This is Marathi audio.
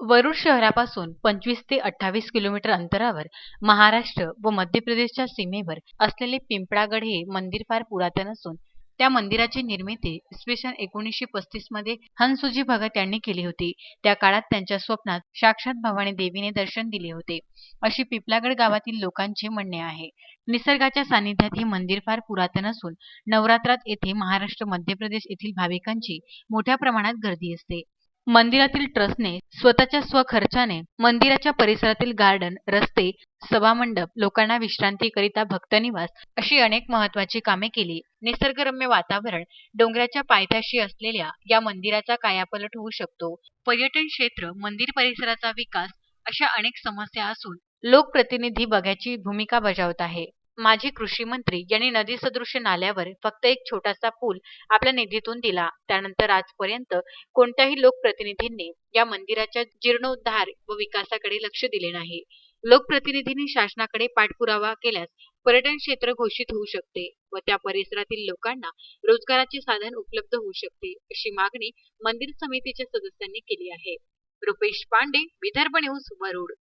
वरुड शहरापासून पंचवीस ते अठ्ठावीस किलोमीटर अंतरावर महाराष्ट्र व मध्य प्रदेशच्या सीमेवर असलेले पिंपळागड हे मंदिर फार पुरातन असून त्या मंदिराची निर्मिती इसवी सन एकोणीसशे पस्तीसमध्ये हंसुजी भगत यांनी केली होती. त्या काळात त्यांच्या स्वप्नात साक्षात भवानी देवीने दर्शन दिले होते. अशी पिपलागड गावातील लोकांचे म्हणणे आहे. निसर्गाच्या सानिध्यात हे मंदिर फार पुरातन असून नवरात्रात येथे महाराष्ट्र मध्य प्रदेश येथील भाविकांची मोठ्या प्रमाणात गर्दी असते. मंदिरातील ट्रस्टने स्वतःच्या स्वखर्चाने मंदिराच्या परिसरातील गार्डन रस्ते सभामंडप लोकांना विश्रांतीकरिता भक्तनिवास अशी अनेक महत्वाची कामे केली. निसर्गरम्य वातावरण डोंगराच्या पायथ्याशी असलेल्या या मंदिराचा कायापलट होऊ शकतो. पर्यटन क्षेत्र मंदिर परिसराचा विकास अशा अनेक समस्या असून लोकप्रतिनिधी बघ्याची भूमिका बजावत आहे. माजी कृषी मंत्री यांनी नदी सदृश नाल्यावर फक्त एक छोटासा पूल आपल्या निधीतून दिला. त्यानंतर आजपर्यंत कोणत्याही लोकप्रतिनिधींनी या मंदिराच्या जीर्णोद्धार व विकासाकडे लक्ष दिले नाही. लोकप्रतिनिधींनी शासनाकडे पाठपुरावा केल्यास पर्यटन क्षेत्र घोषित होऊ शकते व त्या परिसरातील लोकांना रोजगाराचे साधन उपलब्ध होऊ शकते अशी मागणी मंदिर समितीच्या सदस्यांनी केली आहे. रुपेश पांडे विदर्भ न्यूज वरुड.